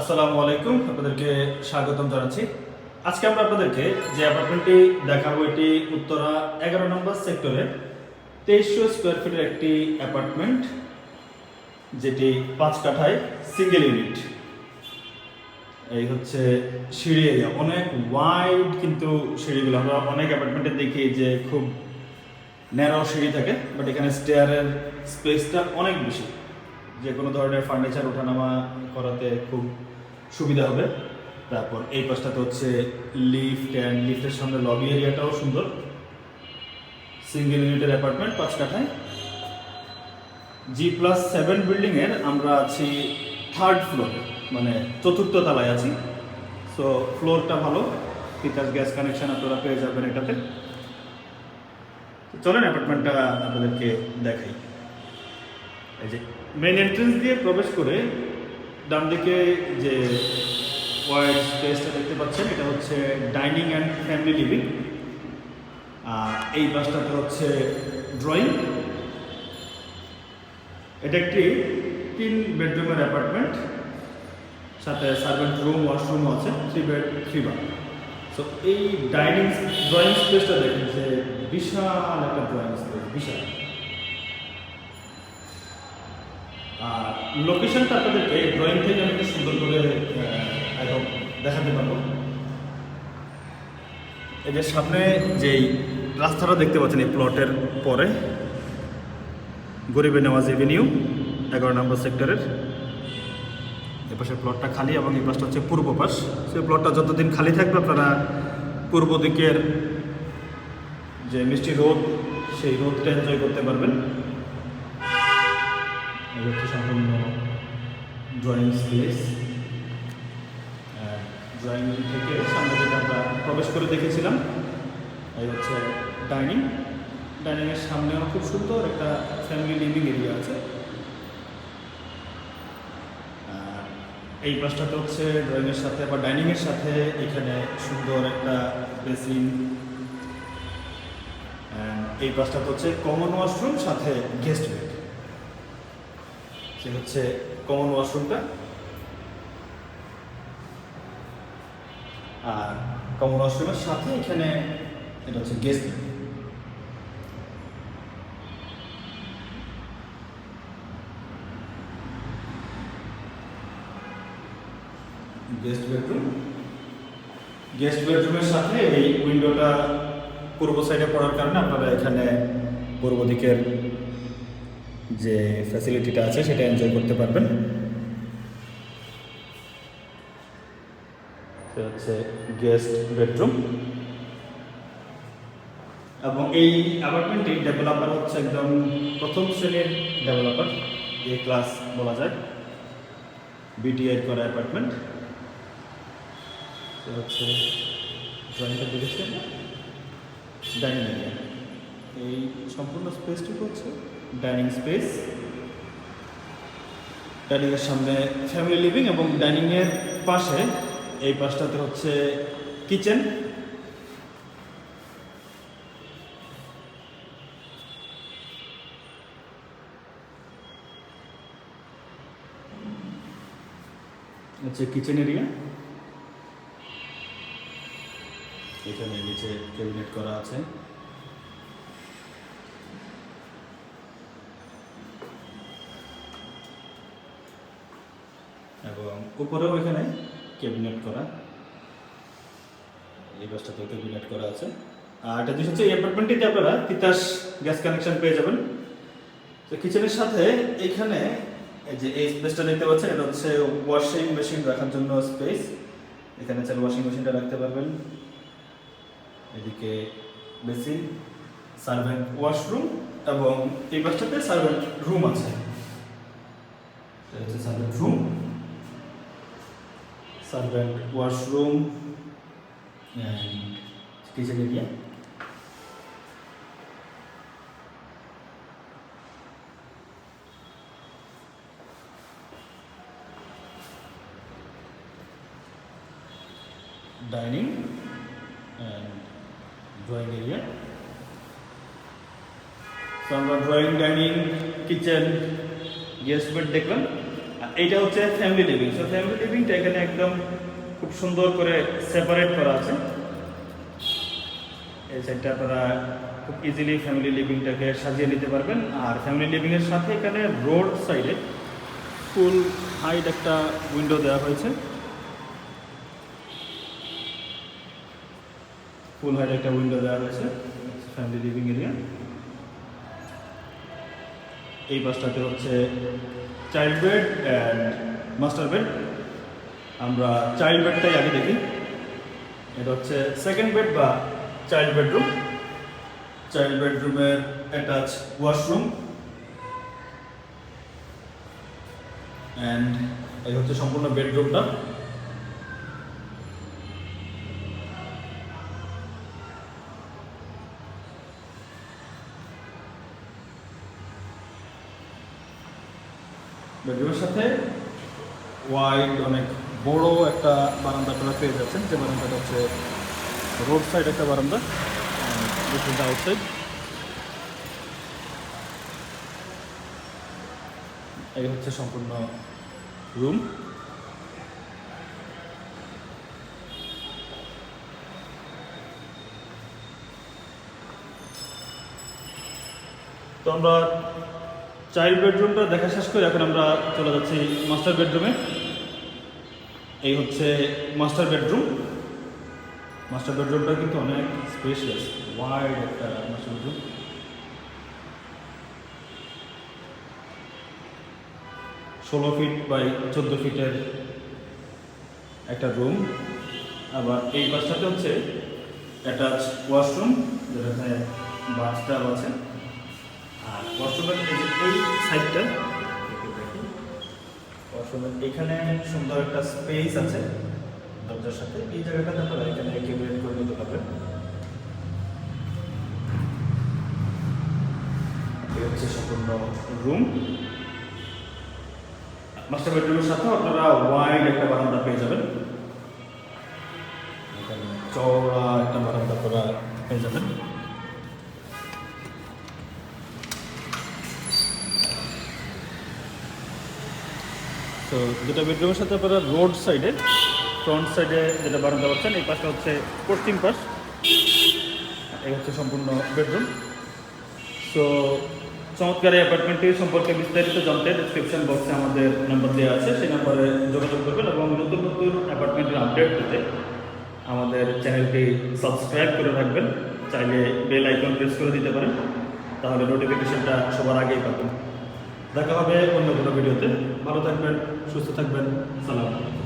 আসসালামু আলাইকুম, আপনাদেরকে স্বাগতম জানাচ্ছি। আজকে আমরা আপনাদেরকে যে অ্যাপার্টমেন্টটি দেখাবো, এটি উত্তরা এগারো নম্বর সেক্টরে তেইশশো স্কোয়ার ফিটের একটি অ্যাপার্টমেন্ট যেটি পাঁচ কাঠায় সিঙ্গেল ইউনিট এই হচ্ছে সিঁড়ি এরিয়া। অনেক ওয়াইড কিন্তু সিঁড়িগুলো। আমরা অনেক অ্যাপার্টমেন্টে দেখি যে খুব ন্যারো সিঁড়ি থাকে বাট এখানে স্টেয়ারের স্পেসটা অনেক বেশি। যে কোনো ধরনের ফার্নিচার ওঠানামা করাতে খুব সুবিধা হবে। তারপর এই পাশটাতে হচ্ছে লিফট অ্যান্ড লিফটের সামনে লবি এরিয়াটাও সুন্দর। সিঙ্গেল ইউনিটের অ্যাপার্টমেন্ট পাঁচ কাঠায়। জি প্লাস সেভেন বিল্ডিংয়ের আমরা আছি থার্ড ফ্লোরে মানে চতুর্থ তলায় আছি। সো ফ্লোরটা ভালো, তিতাস গ্যাস কানেকশন আপনারা পেয়ে যাবেন এটাতে। চলেন অ্যাপার্টমেন্টটা আপনাদেরকে দেখাই। এই যে মেন এন্ট্রেন্স দিয়ে প্রবেশ করে ডান দিকে যে ওয়াইড স্পেসটা দেখতে পাচ্ছেন, এটা হচ্ছে ডাইনিং অ্যান্ড ফ্যামিলি লিভিং আর এই পাশটাতে হচ্ছে ড্রয়িং এটা একটি তিন বেডরুমের অ্যাপার্টমেন্ট সাথে সার্ভেন্ট রুম ওয়াশরুম আছে three bed three bath so এই ডাইনিং ড্রয়িং স্পেসটা দেখেন যে বিশাল একটা ড্রয়িং স্পেস বিশাল। লোকেশনটা আপনাদেরকে ড্রয়িং থেকে আমি সুন্দর করে দেখাতে পারব। এই যে সামনে যেই রাস্তাটা দেখতে পাচ্ছেন, এই প্লটের পরে, গরিবে নেওয়াজ এভিনিউ এগারো নম্বর সেক্টরের এ পাশের প্লটটা খালি এবং এই পাশটা হচ্ছে পূর্ব পাশ। সেই প্লটটা যতদিন খালি থাকবে, আপনারা পূর্ব দিকের যে মিষ্টি রোদ সেই রোদটা এনজয় করতে পারবেন। সম্পূর্ণ ড্রয়িং স্পেস ড্রয়িং রুম থেকে সামনে যেটা আমরা প্রবেশ করে দেখেছিলাম, এই হচ্ছে ডাইনিং ডাইনিংয়ের সামনেও খুব সুন্দর একটা ফ্যামিলি লিভিং এরিয়া আছে। এই পাশটাতে হচ্ছে ড্রয়িংয়ের সাথে বা ডাইনিংয়ের সাথে এখানে সুন্দর একটা বেসিন এই পাশটাতে হচ্ছে কমন ওয়াশরুম সাথে গেস্ট বেড সে হচ্ছে কমন ওয়াশরুমটা আর কমন ওয়াশরুমের সাথে এখানে এটা হচ্ছে গেস্ট গেস্ট বেডরুম গেস্ট বেডরুমের সাথে এই উইন্ডোটা পূর্ব সাইডে পড়ার কারণে আপনারা এখানে পূর্ব দিকের যে ফ্যাসিলিটিটা আছে সেটা এনজয় করতে পারবেন। হচ্ছে গেস্ট বেডরুম এবং এই অ্যাপার্টমেন্টটি ডেভেলপার হচ্ছে একদম প্রথম শ্রেণির ডেভেলপার এ ক্লাস বলা যায়। বিটিআই করা অ্যাপার্টমেন্ট হচ্ছে ড্রয়িংটা দেখেছেন ডাইনিং এরিয়া এই সম্পূর্ণ স্পেসটুকু হচ্ছে ডাইনিং স্পেস। ডাইনিংয়ের সামনে ফ্যামিলি লিভিং এবং ডাইনিংয়ের পাশে, এই পাশটাতে হচ্ছে কিচেন। হচ্ছে কিচেন এরিয়া। এখানে নিচে ক্যাবিনেট করা আছে এবং উপরেও এখানে ক্যাবিনেট করা। এই বাসটাতেও ক্যাবিনেট করা আছে। আর এটা জিনিস হচ্ছে এই অ্যাপার্টমেন্টটিতে আপনারা তিতাস গ্যাস কানেকশন পেয়ে যাবেন। তো কিচেনের সাথে এইখানে এই যে এই স্পেসটা দেখতে পাচ্ছেন, এটা হচ্ছে ওয়াশিং মেশিন রাখার জন্য স্পেস এখানে চাইলে ওয়াশিং মেশিনটা রাখতে পারবেন। এদিকে বেসিন সার্ভেন্ট ওয়াশরুম এবং এই পাশটাতে সার্ভেন্ট রুম আছে। হচ্ছে servant room servant washroom and kitchen area dining and drawing area তো আমরা drawing dining kitchen guest bed দেখলাম আর এইটা হচ্ছে ফ্যামিলি লিভিং সো ফ্যামিলি লিভিংটা এখানে একদম খুব সুন্দর করে সেপারেট করা আছে। এই সাইডটা আপনারা খুব ইজিলি ফ্যামিলি লিভিংটাকে সাজিয়ে নিতে পারবেন। আর ফ্যামিলি লিভিংয়ের সাথে এখানে রোড সাইডে ফুল হাইট একটা উইন্ডো দেওয়া হয়েছে। ফুল হাইট একটা উইন্ডো দেওয়া হয়েছে ফ্যামিলি লিভিং এরিয়া এই পাশটাতে হচ্ছে child bed and master bed আমরা চাইল্ড বেডটাই আগে দেখি। এটা হচ্ছে সেকেন্ড বেড বা চাইল্ড বেডরুম চাইল্ড বেডরুমের অ্যাটাচ ওয়াশরুম অ্যান্ড এই হচ্ছে সম্পূর্ণ বেডরুমটা বেডরুমের সাথে ওয়াইড অনেক বড় একটা বারান্দা আপনারা পেয়ে যাচ্ছেন। যে বারান্দাটা হচ্ছে রোড সাইড একটা বারান্দা। দিস ইজ আউটসাইড এই হচ্ছে সম্পূর্ণ রুম তো আমরা চাইল্ড বেডরুমটা দেখা শেষ করে এখন আমরা চলে যাচ্ছি মাস্টার বেডরুমে। এই হচ্ছে মাস্টার বেডরুম। মাস্টার বেডরুমটা কিন্তু অনেক স্পেশিয়াস ওয়াইড একটা মাস্টার বেডরুম। ষোলো ফিট বাই চোদ্দ ফিটের একটা রুম আবার এই বাসটাতে হচ্ছে অ্যাটাচ ওয়াশরুম যেটাতে বাথটাব আছে। আর ওয়াশরুমের এই যে এই সাইডটা ওয়াশরুমের এখানে সুন্দর একটা স্পেস আছে দরজার সাথে। এই জায়গাটাতে আপনারা এখানে ক্যাবিনেট করে নিতে পারবেন এই হচ্ছে সম্পূর্ণ রুম। মাস্টার বেডরুমের সাথেও আপনারা ওয়াইড একটা বারান্দা পেয়ে যাবেন। চওড়া একটা বারান্দা আপনারা পেয়ে যাবেন। দুটো বেডরুমের সাথে আপনারা রোড সাইডে ফ্রন্ট সাইডে যেটা বারান্দা পাচ্ছেন, এই পাশটা হচ্ছে পশ্চিম পাশ। এই হচ্ছে সম্পূর্ণ বেডরুম সো চমৎকার এই অ্যাপার্টমেন্টটি সম্পর্কে বিস্তারিত জানতে ডিসক্রিপশন বক্সে আমাদের নাম্বার দেওয়া আছে, সেই নাম্বারে যোগাযোগ করবেন এবং নতুন নতুন অ্যাপার্টমেন্টের আপডেট পেতে আমাদের চ্যানেলটি সাবস্ক্রাইব করে রাখবেন। চাইলে বেল আইকন প্রেস করে দিতে পারেন, তাহলে নোটিফিকেশনটা সবার আগেই পাবেন। দেখা হবে অন্য কোনো ভিডিওতে ভালো থাকবেন। সুস্থ থাকবেন। সালাম।